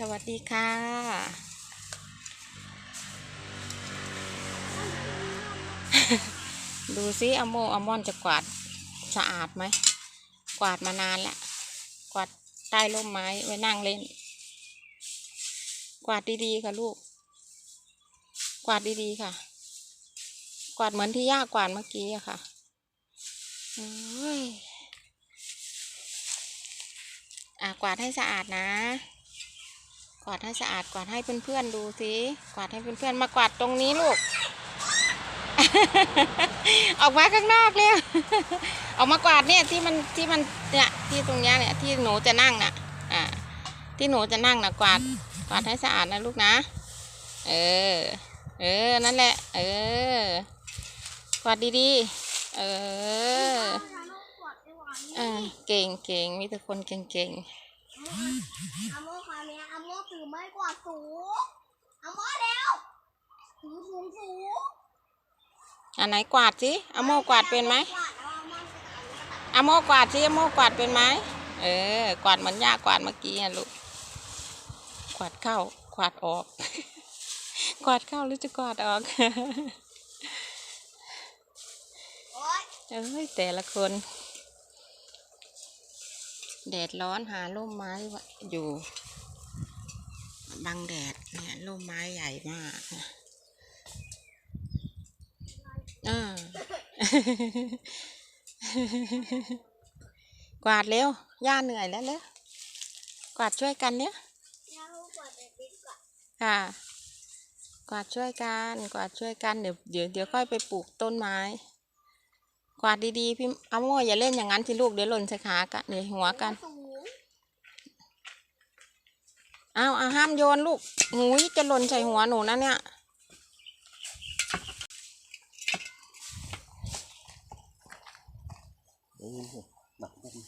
สวัสดีค่ะ ดูซิอโมอมอนจะกวาดสะอาดไหม กวาดมานานแล้ว กวาดใต้ร่มไม้ไว้นั่งเล่น กวาดดีๆค่ะลูก กวาดดีๆค่ะ กวาดเหมือนที่ย่ากวาดเมื่อกี้อะค่ะอ้ยอะกวาดให้สะอาดนะ กวาดให้สะอาดกวาดให้เพื่อนๆดูสิกวาดให้เพื่อนๆมากวาดตรงนี้ลูก ออกมาข้างนอกเร็วออกมากวาดเนี่ยที่มันที่มันเนี่ยที่ตรงเนี้ยเนี่ยที่หนูจะนั่งน่ะ อ่า ที่หนูจะนั่งน่ะกวาดกวาดให้สะอาดนะลูกนะ เออ เออ นั่นแหละ เออ กวาดดีๆ เออเออเก่งเก่งมีแต่คนเก่งเก่ง ถือไม้กวาดสูงอาโมเร็วถือสูงสูงๆอันไหนกวาดสิอาโมกวาดเป็นไหมกวาดแล้วอาโมจะเอาอาโมกวาดสิอาโมกวาดเป็นไหมเออ กวาดเหมือนย่ากวาดเมื่อกี้อะลูก กวาดเข้า กวาดออก กวาดเข้าหรือจะกวาดออกโอ๊ยเอ้ยแต่ละคน แดดร้อนหาร่มไม้ไว้อยู่ บังแดดเนี่ยร่มไม้ใหญ่มากนะอ่ากวาดเร็ว ย่าเหนื่อยแล้วเร็วกวาดช่วยกันเนี่ยแล้วกวาดแบบนี้กว่าค่ะ กวาดช่วยกัน กวาดช่วยกัน เดี๋ยวเดี๋ยวเดี๋ยวค่อยไปปลูกต้นไม้ กวาดดีๆ พี่อาโมอย่าเล่นอย่างนั้นสิลูกเดี๋ยวหล่นใส่ขากันเดี๋ยวหัวกัน สูง เอาเอาห้ามโยนลูกหุยจะหล่นใส่หัวหนูนะเนี่ย